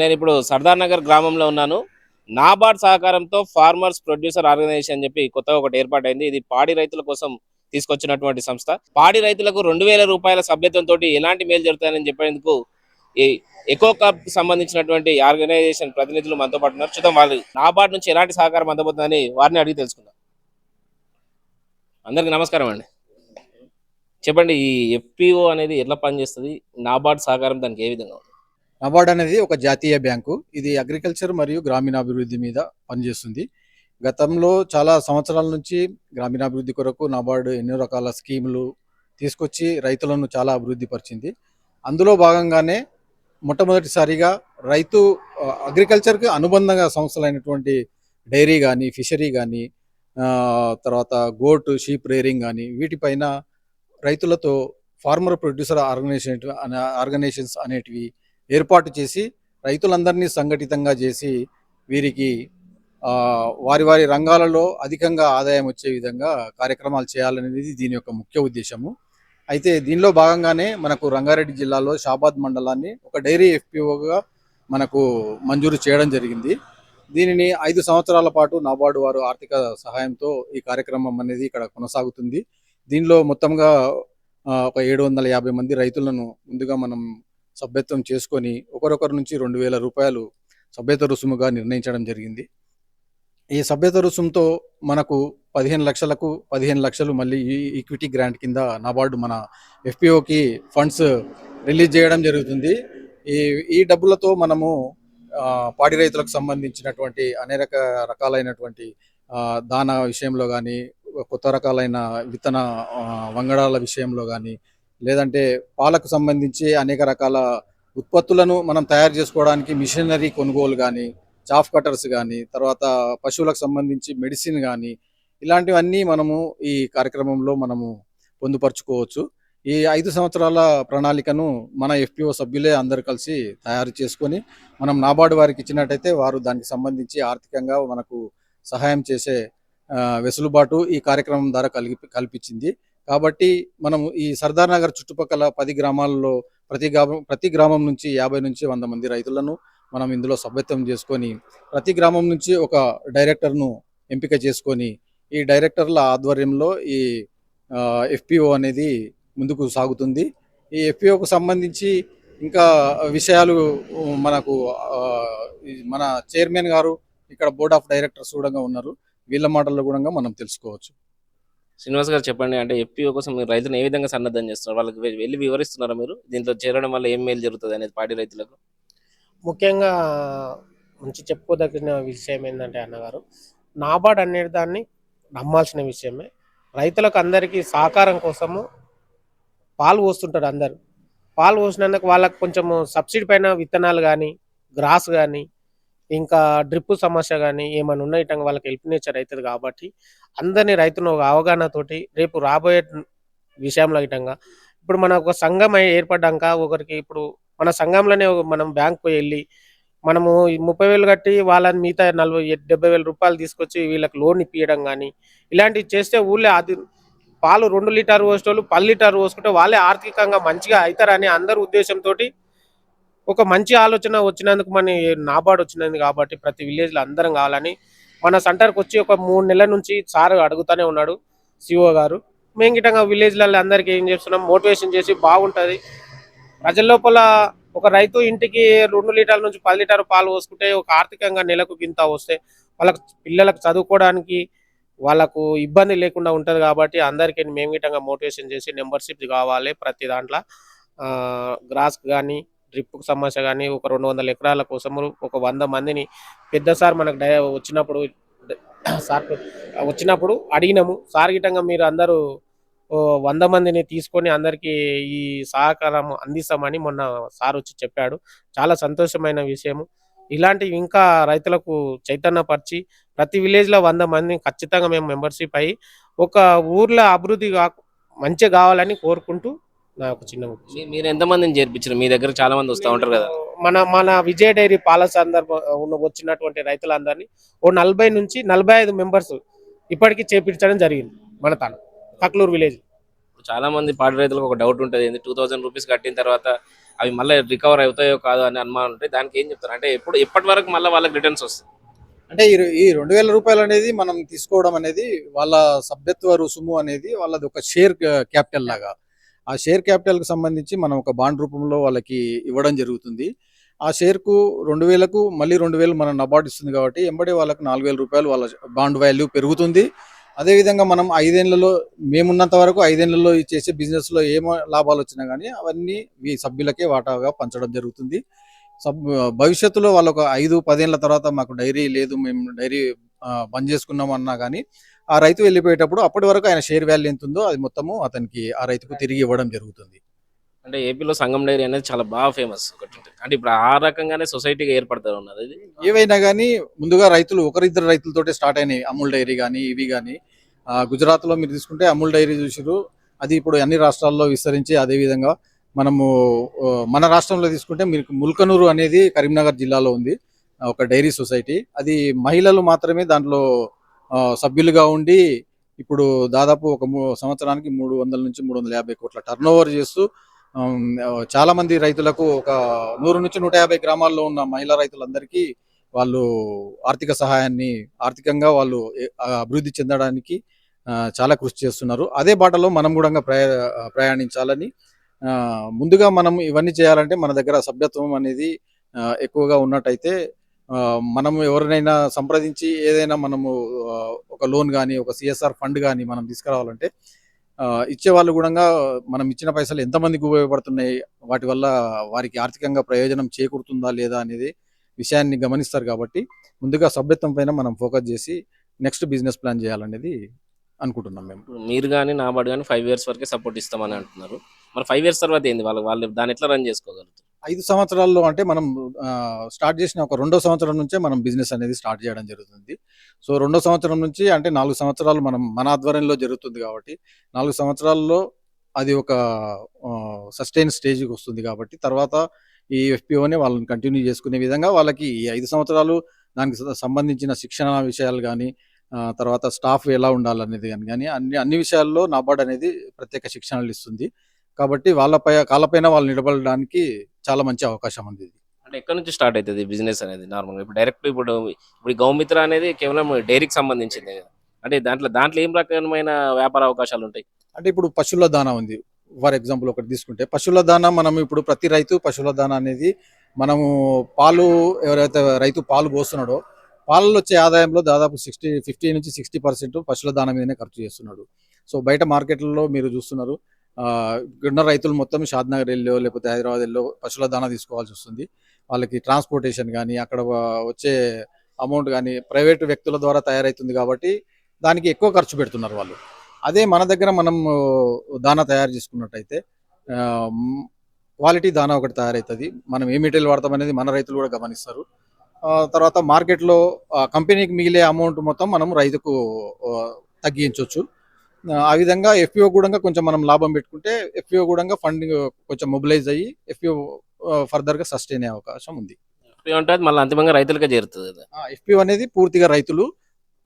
నేను ఇప్పుడు సర్దార్ నగర్ గ్రామంలో ఉన్నాను. నాబార్డ్ సహకారంతో ఫార్మర్స్ ప్రొడ్యూసర్ ఆర్గనైజేషన్ అని చెప్పి కొత్తగా ఒకటి ఏర్పాటైంది. ఇది పాడి రైతుల కోసం తీసుకొచ్చినటువంటి సంస్థ. పాడి రైతులకు రెండు వేల రూపాయల సభ్యత్వంతో ఎలాంటి మేలు జరుగుతాయని చెప్పేందుకు ఈ ఎకో కప్ సంబంధించినటువంటి ఆర్గనైజేషన్ ప్రతినిధులు మనతో పాటు ఉన్నారు. చూద్దాం వాళ్ళు నాబార్డ్ నుంచి ఎలాంటి సహకారం అందబోతుందని వారిని అడిగి తెలుసుకుందాం. అందరికి నమస్కారం అండి. చెప్పండి ఈ ఎఫ్పిఓ అనేది ఎట్లా పనిచేస్తుంది? నాబార్డ్ సహకారం దానికి ఏ విధంగా ఉంది? నబార్డ్ అనేది ఒక జాతీయ బ్యాంకు. ఇది అగ్రికల్చర్ మరియు గ్రామీణాభివృద్ధి మీద పనిచేస్తుంది. గతంలో చాలా సంవత్సరాల నుంచి గ్రామీణాభివృద్ధి కొరకు నబార్డు ఎన్నో రకాల స్కీములు తీసుకొచ్చి రైతులను చాలా అభివృద్ధి పరిచింది. అందులో భాగంగానే మొట్టమొదటిసారిగా రైతు అగ్రికల్చర్కి అనుబంధంగా సంస్థలైనటువంటి డైరీ కానీ ఫిషరీ కానీ తర్వాత గోట్ షీప్ రేరింగ్ కానీ వీటిపైన రైతులతో ఫార్మర్ ప్రొడ్యూసర్ ఆర్గనైజేషన్ ఆర్గనైజేషన్స్ అనేటివి ఏర్పాటు చేసి రైతులందరినీ సంఘటితంగా చేసి వీరికి వారి వారి రంగాలలో అధికంగా ఆదాయం వచ్చే విధంగా కార్యక్రమాలు చేయాలనేది దీని యొక్క ముఖ్య ఉద్దేశము. అయితే దీనిలో భాగంగానే మనకు రంగారెడ్డి జిల్లాలో షాబాద్ మండలాన్ని ఒక డైరీ ఎఫ్పిఓగా మనకు మంజూరు చేయడం జరిగింది. దీనిని ఐదు సంవత్సరాల పాటు నాబార్డు వారు ఆర్థిక సహాయంతో ఈ కార్యక్రమం అనేది ఇక్కడ కొనసాగుతుంది. దీనిలో మొత్తంగా ఒక ఏడు వందల యాభై మంది రైతులను ముందుగా మనం సభ్యత్వం చేసుకొని ఒకరొకరి నుంచి రెండు వేల రూపాయలు సభ్యత రుసుముగా నిర్ణయించడం జరిగింది. ఈ సభ్యత రుసుముతో మనకు పదిహేను లక్షలకు పదిహేను లక్షలు మళ్ళీ ఈ ఈక్విటీ గ్రాంట్ కింద నాబార్డు మన ఎఫ్పిఓకి ఫండ్స్ రిలీజ్ చేయడం జరుగుతుంది. ఈ ఈ డబ్బులతో మనము పాడి రైతులకు సంబంధించినటువంటి అనేక రకాలైనటువంటి దాన విషయంలో కానీ కొత్త రకాలైన విత్తన వంగడాల విషయంలో కానీ లేదంటే పాలకు సంబంధించి అనేక రకాల ఉత్పత్తులను మనం తయారు చేసుకోవడానికి మిషనరీ కొనుగోలు కానీ చాఫ్ కటర్స్ కానీ తర్వాత పశువులకు సంబంధించి మెడిసిన్ కానీ ఇలాంటివన్నీ మనము ఈ కార్యక్రమంలో మనము పొందుపరుచుకోవచ్చు. ఈ ఐదు సంవత్సరాల ప్రణాళికను మన ఎఫ్పిఓ సభ్యులే అందరు కలిసి తయారు చేసుకొని మనం నాబార్డు వారికి ఇచ్చినట్టయితే వారు దానికి సంబంధించి ఆర్థికంగా మనకు సహాయం చేసే వెసులుబాటు ఈ కార్యక్రమం ద్వారా కలిగి కల్పించింది. కాబట్టి మనం ఈ సర్దార్ నగర్ చుట్టుపక్కల పది గ్రామాల్లో ప్రతి గ్రామం ప్రతి గ్రామం నుంచి యాభై నుంచి వంద మంది రైతులను మనం ఇందులో సభ్యత్వం చేసుకొని ప్రతి గ్రామం నుంచి ఒక డైరెక్టర్ను ఎంపిక చేసుకొని ఈ డైరెక్టర్ల ఆధ్వర్యంలో ఈ ఎఫ్పిఓ అనేది ముందుకు సాగుతుంది. ఈ ఎఫ్పిఓకు సంబంధించి ఇంకా విషయాలు మనకు మన చైర్మన్ గారు ఇక్కడ బోర్డ్ ఆఫ్ డైరెక్టర్స్ కూడా ఉన్నారు. వీళ్ళ మాటల్లో కూడా మనం తెలుసుకోవచ్చు. శ్రీనివాస్ గారు చెప్పండి అంటే ఎఫ్పిఓ కోసం మీరు రైతులను ఏ విధంగా సన్నద్ధం చేస్తున్నారు? వాళ్ళకి వెళ్ళి వివరిస్తున్నారా మీరు? దీంట్లో చేరడం వల్ల ఏం మేలు జరుగుతుంది అనేది పాడి రైతులకు? ముఖ్యంగా మంచి చెప్పుకోదగిన విషయం ఏంటంటే అన్నగారు నాబార్డ్ అనే దాన్ని నమ్మాల్సిన విషయమే. రైతులకు అందరికీ సహకారం కోసము పాలు పోస్తుంటారు అందరు. పాలు పోసినందుకు వాళ్ళకి కొంచెం సబ్సిడీ పైన విత్తనాలు కానీ గ్రాస్ కానీ ఇంకా డ్రిప్ సమస్య కానీ ఏమైనా ఉన్న వాళ్ళకి హెల్ప్ నేచర్ అవుతుంది కాబట్టి అందరినీ రైతును ఒక అవగాహనతోటి రేపు రాబోయే విషయంలో గిటంగా ఇప్పుడు మన ఒక సంఘం ఏర్పడ్డాక ఒకరికి ఇప్పుడు మన సంఘంలోనే ఒక మనం బ్యాంక్ పోయి వెళ్ళి మనము ముప్పై వేలు కట్టి వాళ్ళని మిగతా నలభై డెబ్బై వేల రూపాయలు తీసుకొచ్చి వీళ్ళకి లోన్ ఇప్పించడం కానీ ఇలాంటివి చేస్తే ఊళ్ళో అది పాలు రెండు లీటర్ పోసేటోళ్ళు పది లీటర్ పోసుకుంటే వాళ్ళే ఆర్థికంగా మంచిగా అవుతారని అందరి ఉద్దేశంతో ఒక మంచి ఆలోచన వచ్చినందుకు మన నాబార్డు వచ్చినది కాబట్టి ప్రతి విలేజ్లో అందరం కావాలని మన సెంటర్కి వచ్చి ఒక మూడు నెలల నుంచి సార్ అడుగుతానే ఉన్నాడు సిఓ గారు. మేము గిట్టంగా విలేజ్లలో అందరికీ ఏం చేస్తున్నాం? మోటివేషన్ చేసి బాగుంటుంది. ప్రజల లోపల ఒక రైతు ఇంటికి రెండు లీటర్ల నుంచి పది లీటర్ పాలు పోసుకుంటే ఒక ఆర్థికంగా నెలకు గింత వస్తే వాళ్ళకి పిల్లలకు చదువుకోవడానికి వాళ్ళకు ఇబ్బంది లేకుండా ఉంటుంది కాబట్టి అందరికీ మేము గిట్టంగా మోటివేషన్ చేసి మెంబర్షిప్ కావాలి ప్రతి దాంట్లో. గ్రాస్ కానీ డ్రిప్కు సమస్య కానీ ఒక రెండు వందల ఎకరాల కోసము ఒక వంద మందిని పెద్ద సార్ మనకు డై వచ్చినప్పుడు సార్ వచ్చినప్పుడు అడిగినాము. సార్ గిట్టంగా మీరు అందరూ వంద మందిని తీసుకొని అందరికీ ఈ సహకారం అందిస్తామని మొన్న సార్ వచ్చి చెప్పాడు. చాలా సంతోషమైన విషయము. ఇలాంటివి ఇంకా రైతులకు చైతన్యపరిచి ప్రతి విలేజ్లో వంద మందిని ఖచ్చితంగా మేము మెంబర్షిప్ అయ్యి ఒక ఊర్లో అభివృద్ధి కా మంచిగా కావాలని కోరుకుంటూ నా ఒక చిన్న ఉద్దేశం. మీ- మీరు ఎంతమందిని చేర్పించారు? మీ దగ్గర చాలా మంది వస్తూ ఉంటారు కదా. మన మన విజయ డైరీ పాల సందర్భ వచ్చినటువంటి రైతులందరినీ ఓ నలభై నుంచి నలభై ఐదు మెంబర్స్ ఇప్పటికీ చేపించడం జరిగింది మన తాను కక్లూరు విలేజ్. చాలా మంది పాడి రైతులకు ఒక డౌట్ ఉంటుంది. ఏంది? టూ థౌసండ్ రూపీస్ కట్టిన తర్వాత అవి మళ్ళీ రికవర్ అవుతాయో కాదో అని అనుమానం ఉంటాయి దానికి ఏం చెప్తారు? అంటే ఎప్పుడు ఎప్పటి వరకు మళ్ళీ వాళ్ళకి రిటర్న్స్ వస్తాయి? అంటే ఈ ఈ రెండు వేల రూపాయలు అనేది మనం తీసుకోవడం అనేది వాళ్ళ సభ్యత్వ రుసుము అనేది వాళ్ళది ఒక షేర్ క్యాపిటల్ లాగా. ఆ షేర్ క్యాపిటల్కి సంబంధించి మనం ఒక బాండ్ రూపంలో వాళ్ళకి ఇవ్వడం జరుగుతుంది. ఆ షేర్కు రెండు వేలకు మళ్ళీ రెండు వేలు మనం నబార్డ్ ఇస్తుంది కాబట్టి ఎంబడే వాళ్ళకు నాలుగు వేల రూపాయలు వాళ్ళ బాండ్ వాల్యూ పెరుగుతుంది. అదేవిధంగా మనం ఐదేళ్ళలో మేమున్నంత వరకు ఐదేళ్ళలో చేసే బిజినెస్లో ఏమో లాభాలు వచ్చినా కానీ అవన్నీ ఈ సభ్యులకే వాటాగా పంచడం జరుగుతుంది. సబ్ భవిష్యత్తులో వాళ్ళు ఒక ఐదు పదేళ్ళ తర్వాత మాకు డైరీ లేదు మేము డైరీ బంద్ చేసుకున్నాం అన్నా కానీ ఆ రైతు వెళ్ళిపోయేటప్పుడు అప్పటి వరకు ఆయన షేర్ వాల్యూ ఎంత ఉందో అది మొత్తము అతనికి ఆ రైతుకు తిరిగి ఇవ్వడం జరుగుతుంది. అంటే ఏపీలో సంగం డైరీ అనేది చాలా బాగా ఫేమస్ ఒకటి. అంటే ఇప్పుడు ఆ రకంగానే సొసైటీగా ఏర్పడతారు ఉన్నది ఏవైనా కానీ ముందుగా రైతులు ఒకరిద్దరు రైతులతోటే స్టార్ట్ అయినాయి అమూల్ డైరీ కానీ ఇవి కానీ గుజరాత్లో మీరు తీసుకుంటే అమూల్ డైరీ చూసిరు అది ఇప్పుడు అన్ని రాష్ట్రాల్లో విస్తరించి అదే విధంగా మనము మన రాష్ట్రంలో తీసుకుంటే మీకు ముల్కనూరు అనేది కరీంనగర్ జిల్లాలో ఉంది. ఒక డైరీ సొసైటీ. అది మహిళలు మాత్రమే దాంట్లో సభ్యులుగా ఉండి ఇప్పుడు దాదాపు ఒక సంవత్సరానికి మూడు వందల నుంచి మూడు వందల యాభై కోట్ల టర్న్ ఓవర్ చేస్తూ చాలామంది చాలా మంది రైతులకు ఒక నూరు నుంచి నూట యాభై గ్రామాల్లో ఉన్న మహిళా రైతులందరికీ వాళ్ళు ఆర్థిక సహాయాన్ని ఆర్థికంగా వాళ్ళు అభివృద్ధి చెందడానికి చాలా కృషి చేస్తున్నారు. అదే బాటలో మనం కూడా ప్రయా ప్రయాణించాలని ముందుగా మనం ఇవన్నీ చేయాలంటే మన దగ్గర సభ్యత్వం అనేది ఎక్కువగా ఉన్నట్టయితే మనం ఎవరినైనా సంప్రదించి ఏదైనా మనము ఒక లోన్ కానీ ఒక సిఎస్ఆర్ ఫండ్ కానీ మనం తీసుకురావాలంటే ఇచ్చేవాళ్ళు ఇచ్చే వాళ్ళు కూడా మనం ఇచ్చిన పైసలు ఎంతమందికి ఉపయోగపడుతున్నాయి వాటి వల్ల వారికి ఆర్థికంగా ప్రయోజనం చేకూరుతుందా లేదా అనేది విషయాన్ని గమనిస్తారు కాబట్టి ముందుగా సభ్యత్వం పైన మనం ఫోకస్ చేసి నెక్స్ట్ బిజినెస్ ప్లాన్ చేయాలనేది అనుకుంటున్నాం మేము. మీరు కానీ నాబార్డు కానీ ఫైవ్ ఇయర్స్ వరకే సపోర్ట్ ఇస్తామని అంటున్నారు. మరి ఫైవ్ ఇయర్స్ తర్వాత ఏంది? వాళ్ళు వాళ్ళు దాన్ని ఎట్లా రన్ చేసుకోగలుగుతారు? ఐదు సంవత్సరాల్లో అంటే మనం స్టార్ట్ చేసిన ఒక రెండో సంవత్సరం నుంచే మనం బిజినెస్ అనేది స్టార్ట్ చేయడం జరుగుతుంది. సో రెండో సంవత్సరం నుంచి అంటే నాలుగు సంవత్సరాలు మనం మన ఆధ్వర్యంలో జరుగుతుంది కాబట్టి నాలుగు సంవత్సరాల్లో అది ఒక సస్టైన్ స్టేజ్కి వస్తుంది కాబట్టి తర్వాత ఈ ఎఫ్పిఓనే వాళ్ళని కంటిన్యూ చేసుకునే విధంగా వాళ్ళకి ఈ ఐదు సంవత్సరాలు దానికి సంబంధించిన శిక్షణ విషయాలు కానీ తర్వాత స్టాఫ్ ఎలా ఉండాలనేది కానీ కానీ అన్ని అన్ని విషయాల్లో నాబార్డ్ అనేది ప్రత్యేక శిక్షణలు ఇస్తుంది. కాబట్టి వాళ్ళపై కాళ్ళపైన వాళ్ళు నిలబడడానికి చాలా మంచి అవకాశం ఉంది ఇది. అంటే ఎక్కడి నుంచి స్టార్ట్ అవుతుంది బిజినెస్ అనేది నార్మల్గా? ఇప్పుడు డైరెక్ట్ ఇప్పుడు ఇప్పుడు గౌమిత్ర అనేది కేవలం డైరీకి సంబంధించింది కదా? అంటే దాంట్లో దాంట్లో ఏం రకమైన వ్యాపార అవకాశాలు ఉంటాయి? అంటే ఇప్పుడు పశువుల దానా ఉంది. ఫర్ ఎగ్జాంపుల్ ఒకటి తీసుకుంటే పశువుల దానా మనం ఇప్పుడు ప్రతి రైతు పశువుల దానా అనేది మనము పాలు ఎవరైతే రైతు పాలు పోస్తున్నాడో పాలలో వచ్చే ఆదాయంలో దాదాపు సిక్స్టీ ఫిఫ్టీ నుంచి సిక్స్టీ పర్సెంట్ పశువుల దానా మీదనే ఖర్చు చేస్తున్నాడు. సో బయట మార్కెట్లలో మీరు చూస్తున్నారు ఉన్న రైతులు మొత్తం షాద్నగర్ వెళ్ళో లేకపోతే హైదరాబాద్ వెళ్ళో పశువుల దానా తీసుకోవాల్సి వస్తుంది. వాళ్ళకి ట్రాన్స్పోర్టేషన్ కానీ అక్కడ వచ్చే అమౌంట్ కానీ ప్రైవేట్ వ్యక్తుల ద్వారా తయారవుతుంది కాబట్టి దానికి ఎక్కువ ఖర్చు పెడుతున్నారు వాళ్ళు. అదే మన దగ్గర మనం దానా తయారు చేసుకున్నట్టయితే క్వాలిటీ దానా ఒకటి తయారవుతుంది మనం ఏ మెటీరియల్ వాడతాం అనేది మన రైతులు కూడా గమనిస్తారు. తర్వాత మార్కెట్లో కంపెనీకి మిగిలే అమౌంట్ మొత్తం మనం రైతుకు తగ్గించవచ్చు ఆ, విధంగా ఎఫ్పిఓ కూడా కొంచెం మనం లాభం పెట్టుకుంటే ఎఫ్పిఓ కూడా ఫండింగ్ కొంచెం మొబిలైజ్ అయ్యి ఎఫ్పిఓ ఫర్దర్గా సస్టైన్ అయ్యే అవకాశం ఉంది. మళ్ళీ అంతిమంగా రైతులకే చేరుతుంది ఎఫ్పిఓ అనేది పూర్తిగా రైతులు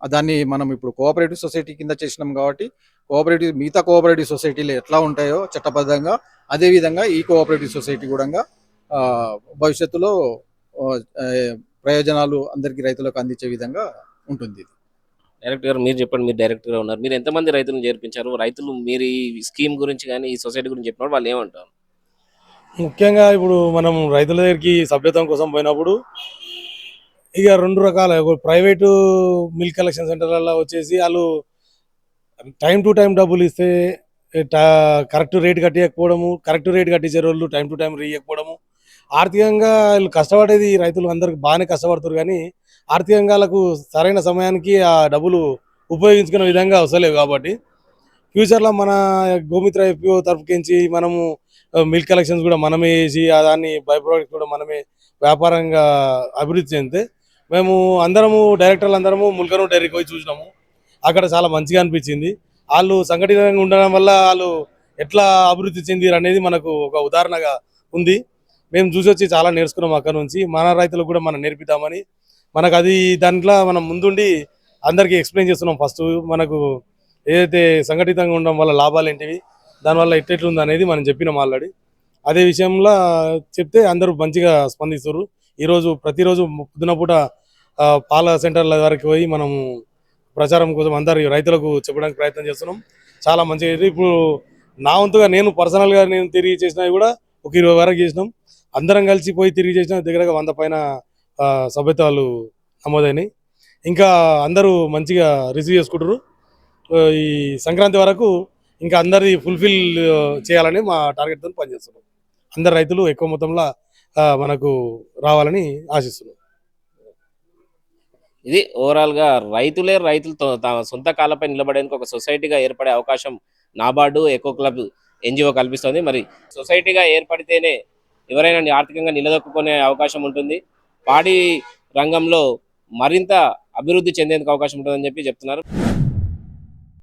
దాన్ని మనం ఇప్పుడు కోఆపరేటివ్ సొసైటీ కింద చేసినాం కాబట్టి కోఆపరేటివ్ మిగతా కోఆపరేటివ్ సొసైటీలు ఎట్లా ఉంటాయో చట్టబద్ధంగా అదే విధంగా ఈ కోఆపరేటివ్ సొసైటీ కూడా భవిష్యత్తులో ప్రయోజనాలు అందరికీ రైతులకు అందించే విధంగా ఉంటుంది డైరెక్టర్ డైరెక్ట్ గారు మీరు చెప్పండి మీరు డైరెక్టర్గా ఉన్నారు. మీరు ఎంతమంది రైతులను చేర్పించారు? రైతులు మీరు ఈ స్కీమ్ గురించి కానీ ఈ సొసైటీ గురించి చెప్పినప్పుడు వాళ్ళు ఏమంటారు? ముఖ్యంగా ఇప్పుడు మనం రైతుల దగ్గరికి సభ్యత్వం కోసం పోయినప్పుడు ఇక రెండు రకాల ప్రైవేటు మిల్క్ కలెక్షన్ సెంటర్లలో వచ్చేసి వాళ్ళు టైం టు టైం డబ్బులు ఇస్తే కరెక్ట్ రేట్ కట్టియకపోవడము కరెక్ట్ రేట్ కట్టించే రోజులు టైం టు టైం రీయకపోవడము ఆర్థికంగా వీళ్ళు కష్టపడేది రైతులు అందరికి బాగానే కష్టపడుతారు కానీ ఆర్థికంగా వాళ్ళకు సరైన సమయానికి ఆ డబ్బులు ఉపయోగించుకునే విధంగా వస్తలేవు కాబట్టి ఫ్యూచర్లో మన గోమిత్ర ఎఫ్పిఓ తరఫుకించి మనము మిల్క్ కలెక్షన్స్ కూడా మనమే చేసి ఆ దాన్ని బై ప్రోడక్ట్స్ కూడా మనమే వ్యాపారంగా అభివృద్ధి చెందితే మేము అందరము డైరెక్టర్లు అందరము ముల్కను డైరీకి పోయి చూసినాము. అక్కడ చాలా మంచిగా అనిపించింది. వాళ్ళు సంఘటితంగా ఉండడం వల్ల వాళ్ళు ఎట్లా అభివృద్ధి చెందిరు అనేది మనకు ఒక ఉదాహరణగా ఉంది. మేము చూసి వచ్చి చాలా నేర్చుకున్నాం అక్కడ నుంచి. మన రైతులకు కూడా మనం నేర్పిద్దామని. మనకు అది దాంట్లో మనం ముందుండి అందరికీ ఎక్స్ప్లెయిన్ చేస్తున్నాం. ఫస్ట్ మనకు ఏదైతే సంఘటితంగా ఉండడం వల్ల లాభాలు ఏంటివి దానివల్ల ఎట్టెట్లుంది అనేది మనం చెప్పినాం ఆల్రెడీ అదే విషయంలో చెప్తే అందరూ మంచిగా స్పందిస్తారు ఈరోజు ప్రతిరోజు పొద్దున పూట పాల సెంటర్ల వరకు పోయి మనము ప్రచారం కోసం అందరు రైతులకు చెప్పడానికి ప్రయత్నం చేస్తున్నాం. చాలా మంచిగా. ఇది ఇప్పుడు నా వంతుగా నేను పర్సనల్గా నేను తిరిగి చేసినవి కూడా ఒక ఇరవై వరకు చేసినాం. అందరం కలిసి పోయి తిరిగి చేసిన దగ్గరగా వంద పైన సభ్యతాలు నమోదైనాయి. ఇంకా అందరూ మంచిగా రిసీవ్ చేసుకుంటారు ఈ సంక్రాంతి వరకు ఇంకా అందరి ఫుల్ఫిల్ చేయాలని మా టార్గెట్తో పనిచేస్తున్నాం. అందరు రైతులు ఎక్కువ మొత్తంలో మనకు రావాలని ఆశిస్తున్నాం. ఇది ఓవరాల్గా రైతులే రైతులతో తమ సొంత కాళ్ళపై నిలబడేందుకు ఒక సొసైటీగా ఏర్పడే అవకాశం నాబార్డు ఎకో క్లబ్ ఎన్జిఓ కల్పిస్తుంది. మరి సొసైటీగా ఏర్పడితేనే ఎవరైనా ఆర్థికంగా నిలదొక్కునే అవకాశం ఉంటుంది. పాడి రంగంలో మరింత అభివృద్ధి చెందేందుకు అవకాశం ఉంటుందని చెప్పి చెప్తున్నారు.